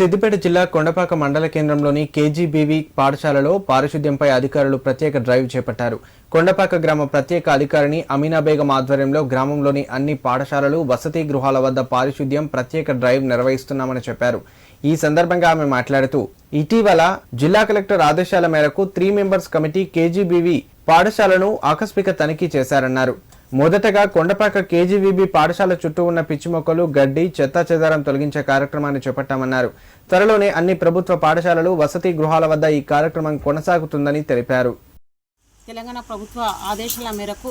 సిద్దిపేట జిల్లా కొండపాక మండల కేంద్రంలోని కేజీబీవీ పాఠశాలలో పారిశుద్ధ్యంపై అధికారులు ప్రత్యేక డ్రైవ్ చేపట్టారు. కొండపాక గ్రామ ప్రత్యేక అధికారిని అమీనా బేగం ఆధ్వర్యంలో గ్రామంలోని అన్ని పాఠశాలలు వసతి గృహాల వద్ద పారిశుద్ధ్యం ప్రత్యేక డ్రైవ్ నిర్వహిస్తున్నామని చెప్పారు. ఈ సందర్భంగా ఆమె మాట్లాడుతూ ఇటీవల జిల్లా కలెక్టర్ ఆదేశాల మేరకు త్రీ మెంబర్స్ కమిటీ కేజీబీవీ పాఠశాలను ఆకస్మిక తనిఖీ చేశారన్నారు. మొదటగా కొండపాక కేజీవీబీ పాఠశాల చుట్టూ ఉన్న పిచ్చి మొక్కలు గడ్డి చెత్తా చెదారం తొలగించే కార్యక్రమాన్ని చేపట్టామన్నారు. త్వరలోనే అన్ని ప్రభుత్వ పాఠశాలలు వసతి గృహాల వద్ద ఈ కార్యక్రమం కొనసాగుతుందని తెలిపారు. తెలంగాణ ప్రభుత్వ ఆదేశాల మేరకు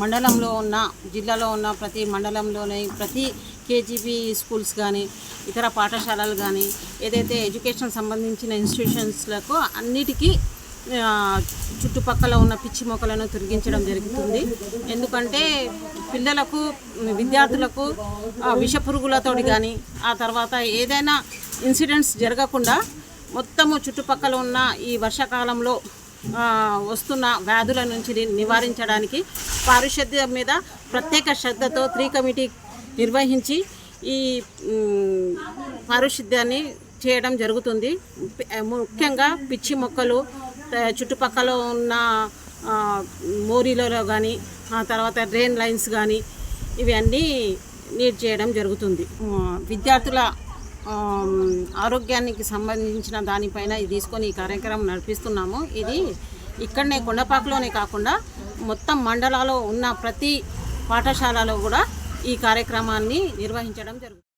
మండలంలో ఉన్న జిల్లాలో ఉన్న ప్రతి మండలంలోని ప్రతి కేజీబీ స్కూల్స్ కానీ ఇతర పాఠశాలలు కానీ ఏదైతే ఎడ్యుకేషన్ సంబంధించిన ఇన్స్టిట్యూషన్స్లకు అన్నిటికీ చుట్టుపక్కల ఉన్న పిచ్చి మొక్కలను తొలగించడం జరుగుతుంది. ఎందుకంటే పిల్లలకు విద్యార్థులకు విష పురుగులతోటి కానీ ఆ తర్వాత ఏదైనా ఇన్సిడెంట్స్ జరగకుండా మొత్తము చుట్టుపక్కల ఉన్న ఈ వర్షాకాలంలో వస్తున్న వ్యాధుల నుంచి నివారించడానికి పారిశుద్ధ్యం మీద ప్రత్యేక శ్రద్ధతో త్రీ కమిటీ నిర్వహించి ఈ పారిశుద్ధ్యాన్ని చేయడం జరుగుతుంది. ముఖ్యంగా పిచ్చి మొక్కలు చుట్టుపక్కల ఉన్న మోరీలలో కానీ ఆ తర్వాత డ్రైన్ లైన్స్ కానీ ఇవన్నీ నీట్ చేయడం జరుగుతుంది. విద్యార్థుల ఆరోగ్యానికి సంబంధించిన దానిపైన ఇది తీసుకొని ఈ కార్యక్రమం నడిపిస్తున్నాము. ఇది ఇక్కడనే కొండపాకలోనే కాకుండా మొత్తం మండలాలో ఉన్న ప్రతి పాఠశాలలో కూడా ఈ కార్యక్రమాన్ని నిర్వహించడం జరుగుతుంది